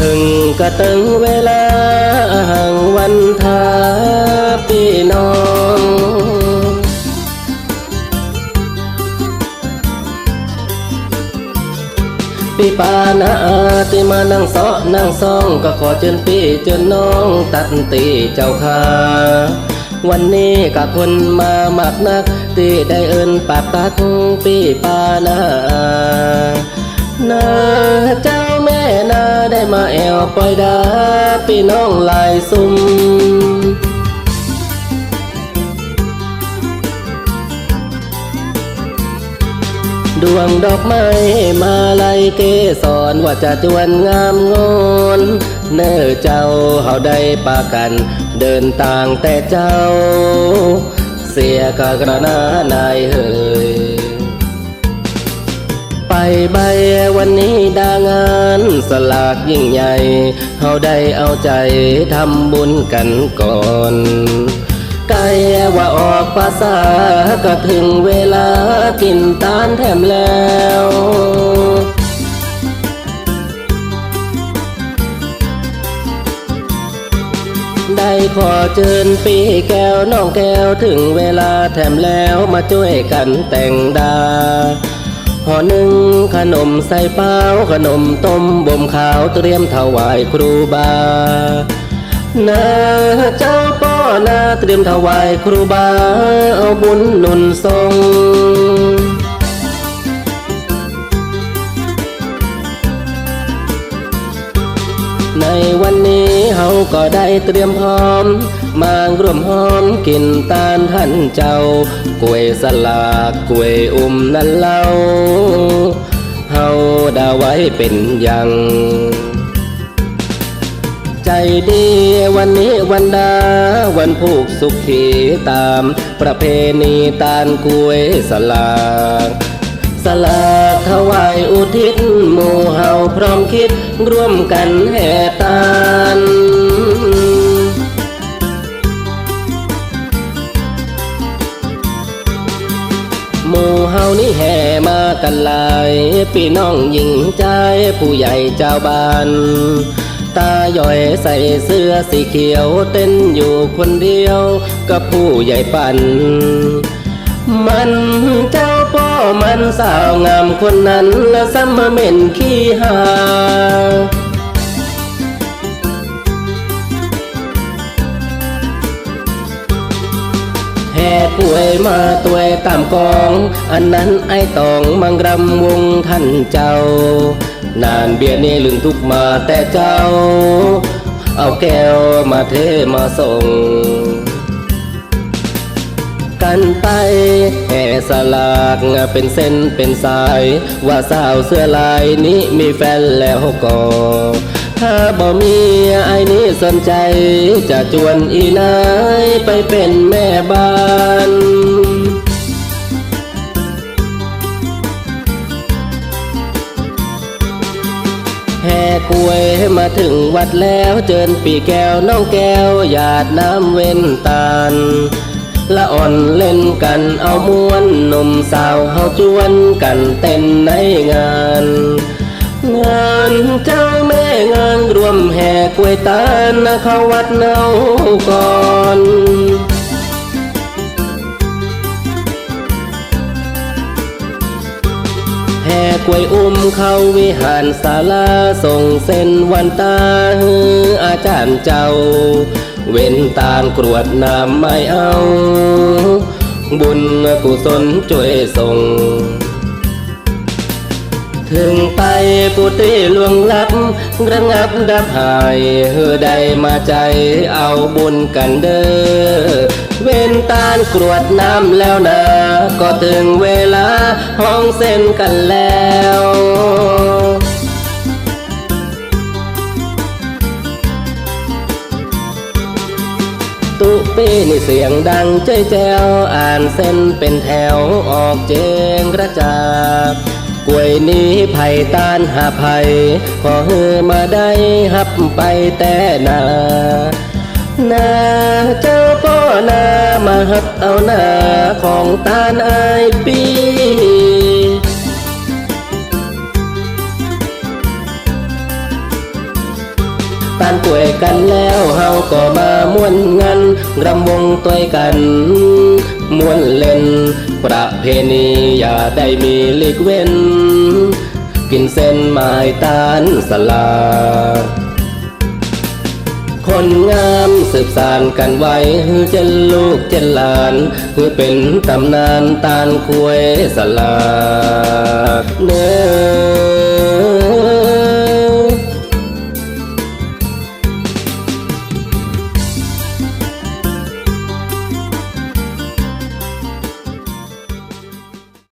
ก็ตึงเวลาห่างวันทาพี่น้องพี่ปานาที่มานั่งเสาะนั่งซองก็ขอเชิญพี่เชิญน้องตัดตีเจ้าค่ะวันนี้กับคนมามากนัก ที่ได้เอินปากตักพี่ปานานาเจ้าแม่นา ปล่อยดาพี่น้องลายซุ่มดวงดอกไม้มาลายเกสรว่าจะจวนงามงอนเน้อเจ้าเฮาได้ปากัน เดินต่างแต่เจ้า เสียกะกระนานายเฮยไป ใบวันนี้ดางานสลากยิ่งใหญ่เฮาได้เอาใจทำบุญกันก่อนใกล้ว่าออกภาษาก็ถึงเวลากินตานแถมแล้วได้ขอเชิญปีแก้วน้องแก้วถึงเวลาแถมแล้วมาช่วยกันแต่งดา ห่อหนึ่งขนมใส่เป้าขนมต้มบ่มขาวเตรียมถวายครูบานาเจ้าป้อนาเตรียมถวายครูบา เอาบุญนุนทรงในวันนี้เฮาก็ได้เตรียมพร้อม มางร่วมหอมกินตานท่านเจ้ากล้วยสลากกล้วยอุ้มนั่นเล่าเฮาดาไว้เป็นย่างใจดีวันนี้วันดา วันผูกสุขีตามประเพณีตานกล้วยสลากสลากถวายอุทิศหมู่เฮาพร้อมคิดร่วมกันแห่ตาน เฮานี่แห่มากันหลายพี่น้องหญิงใจผู้ใหญ่เจ้าบ้าน ตาย่อยใส่เสื้อสีเขียวเต้นอยู่คนเดียวกับผู้ใหญ่ปันมันเจ้าป้อมันสาวงามคนนั้นและซ้ำมาเหม็นขี้หา วยมาตัวยตามกอง อันนั้นไอ้ตองมังรำวงท่านเจ้า นานเบียร์นี่ลืงทุกมาแต่เจ้า เอาแก้วมาเทมาส่ง กันไปแห่สลากเป็นเส้นเป็นสาย ว่าสาวเสื้อลายนี้มีแฟนแล้วก็ถ้าบ่มีไอ้นี้สนใจ จะจวนอีนายไปเป็นแม่บ้านแห่กล้วยมาถึงวัดแล้วเจิญปีแก้วน้องแก้วหยาดน้ำเว้นตาล ละอ่อนเล่นกันเอามวนหนุ่มสาวเฮาจวนกันเต้นในงาน งานเจ้าแม่งานรวมแห่กล้วยตาลนะเข้าวัดเนาก่อนแห่กล้วยอุ้มเข้าวิหารศาลาส่งเส้นวันตาฮืออาจารย์เจ้า เว้นตาลกรวดน้ำไม่เอา บุญกุศลช่วยส่ง ถึงไปปุติลวงลับระงับดับหายเฮือใดมาใจเอาบุญกันเด้อ เว้นตาลกรวดน้ำแล้วนะ ก็ถึงเวลาห้องเส้นกันแล้ว ตุปีนี่เสียงดังเจ้ยแจวอ่านเส้นเป็นแถวออกเจงกระจากล้วยนี้ไผ่ตานหาไผ่ขอเฮือมาได้หับไปแต่นานาเจ้าพ่อนามาหับเอานาของตานอายปีานป่วยกันแล้วเฮาก็มาม่วนงานรำวงตัวยกันม่วนเล่น ประเพณีอย่าได้มีหลีกเว้น กินเส้นไม้ตาลสลา คนงามสืบสานกันไว้ฮือเจนลูกเจนหลานคือเป็นตำนานตาลควยสลาเนื้อ